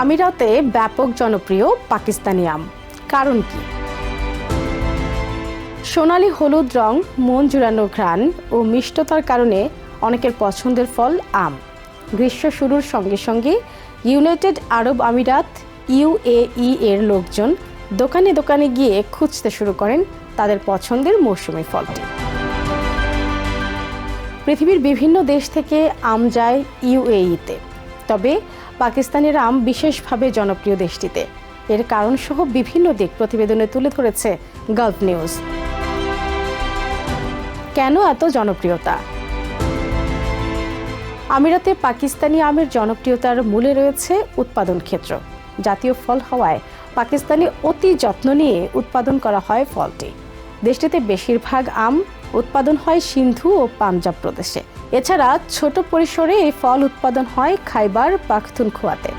আমিরাতে ব্যাপক জনপ্রিয় পাকিস্তানি আম। কারণ কি? সোনালি হলুদ রং, মন জুড়ানো ঘ্রাণ ও মিষ্টতার কারণে অনেকের পছন্দের ফল আম। গ্রীষ্ম শুরুর সঙ্গে সঙ্গে ইউনাইটেড আরব আমিরাত ইউএই এর লোকজন দোকানে দোকানে গিয়ে খুঁজতে শুরু করেন তাদের পছন্দের মৌসুমি ফলটি। পৃথিবীর বিভিন্ন দেশ থেকে আম যায় ইউএইতে তবে পাকিস্তানের আম বিশেষভাবে জনপ্রিয় দেশটিতে। এর কারণসহ বিভিন্ন দিক প্রতিবেদনে তুলে ধরেছে গালফ নিউজ কেন এত জনপ্রিয়তা? আমিরাতে পাকিস্তানি আমের জনপ্রিয়তার মূলে রয়েছে উৎপাদন ক্ষেত্র। জাতীয় ফল হওয়ায় পাকিস্তানি অতি যত্ন নিয়ে উৎপাদন করা হয় ফলটি। দেশটিতে বেশিরভাগ আম উৎপাদন হয় সিন্ধু ও পাঞ্জাব প্রদেশে। এছাড়া ছোট পরিসরে এই ফল উৎপাদন হয় খাইবার পাখতুনখোয়াতে।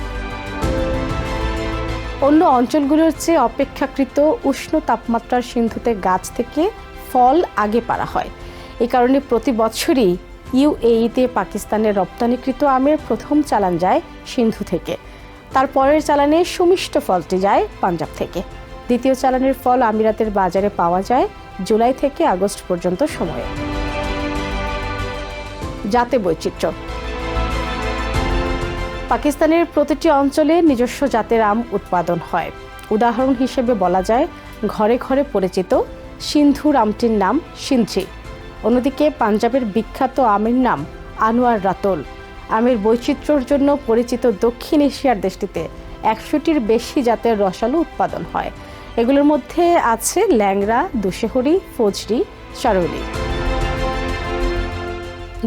অন্য অঞ্চলগুলোর চেয়ে অপেক্ষাকৃত উষ্ণ তাপমাত্রার সিন্ধুতে গাছ থেকে ফল আগে পারা হয়। এ কারণে প্রতি বছরই ইউএইতে পাকিস্তানের রপ্তানিকৃত আমের প্রথম চালান যায় সিন্ধু থেকে। তারপরের চালানে সুমিষ্ট ফলটি যায় পাঞ্জাব থেকে। দ্বিতীয় চালানের ফল আমিরাতের বাজারে পাওয়া যায় জুলাই থেকে আগস্ট পর্যন্ত সময়ে। জাতে বৈচিত্র্য। পাকিস্তানের প্রতিটি অঞ্চলে নিজস্ব জাতের আম উৎপাদন হয়। উদাহরণ হিসেবে বলা যায়, ঘরে ঘরে পরিচিত সিন্ধুর আমটির নাম সিনচি অন্যদিকে পাঞ্জাবের বিখ্যাত আমের নাম আনোয়ার রাতল। আমের বৈচিত্র্যর জন্য পরিচিত দক্ষিণ এশিয়ার দেশটিতে একশোটির বেশি জাতের রসালো উৎপাদন হয়। এগুলোর মধ্যে আছে ল্যাংড়া, দুশেহরি, ফজরি চারুলি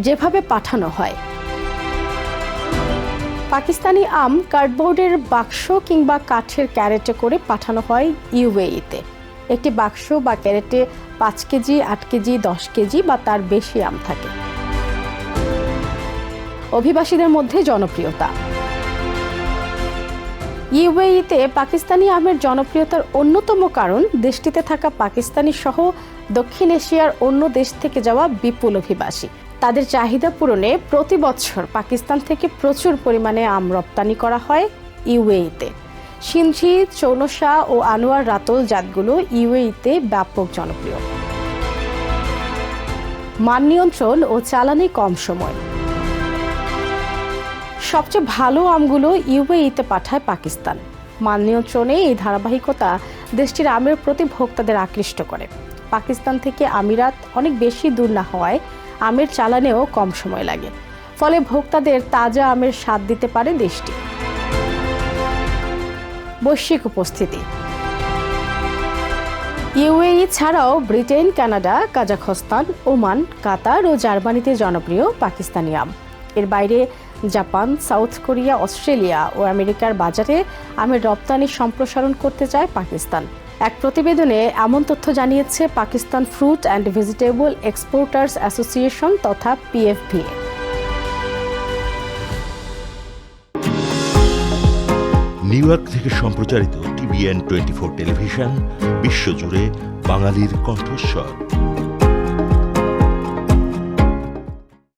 যেভাবে পাঠানো হয়। পাকিস্তানি আম কার্ডবোর্ডের বাক্স কিংবা কাঠের ক্যারেটে করে পাঠানো হয় ইউএইতে। একটি বাক্স বা ক্যারেটে পাঁচ কেজি, আট কেজি, দশ কেজি বা তার বেশি আম থাকে। অভিবাসীদের মধ্যে জনপ্রিয়তা। ইউএইতে পাকিস্তানি আমের জনপ্রিয়তার অন্যতম কারণ, দেশটিতে থাকা পাকিস্তানি সহ দক্ষিণ এশিয়ার অন্য দেশ থেকে যাওয়া বিপুল অভিবাসী। তাদের চাহিদা পূরণে প্রতি বছর পাকিস্তান থেকে প্রচুর পরিমাণে আম রপ্তানি করা হয় ইউএইতে। সিনঝি চৌনসা ও আনোয়ার রাতল জাতগুলো ইউএইতে ব্যাপক জনপ্রিয়। মান নিয়ন্ত্রণ ও চালানি কম সময়। সবচেয়ে ভালো আমগুলো ইউএইতে পাঠায় পাকিস্তান। মান নিয়ন্ত্রণে এই ধারাবাহিকতা দেশটির আমের প্রতি ভোক্তাদের আকৃষ্ট করে। পাকিস্তান থেকে আমিরাত অনেক বেশি দূর না হওয়ায় আমের চালানেও কম সময় লাগে। ফলে ভোক্তাদের তাজা আমের স্বাদ দিতে পারে দেশটি। বৈশ্বিক উপস্থিতি। ইউএই ছাড়াও Britain, Canada, Kazakhstan, Oman, Qatar ও জার্মানিতে জনপ্রিয় পাকিস্তানি আম। এর বাইরে জাপান, সাউথ কোরিয়া, অস্ট্রেলিয়া ও আমেরিকার বাজারে আমের রপ্তানি সম্প্রসারণ করতে চায় পাকিস্তান। এক প্রতিবেদনে এমন তথ্য জানিয়েছে Pakistan fruit and vegetable exporters association তথা পিএফভিএ নিউ ইয়র্ক থেকে সম্প্রচারিত টিভিএন টোয়েন্টি ফোর টেলিভিশন, বিশ্বজুড়ে বাঙালির কণ্ঠস্বর।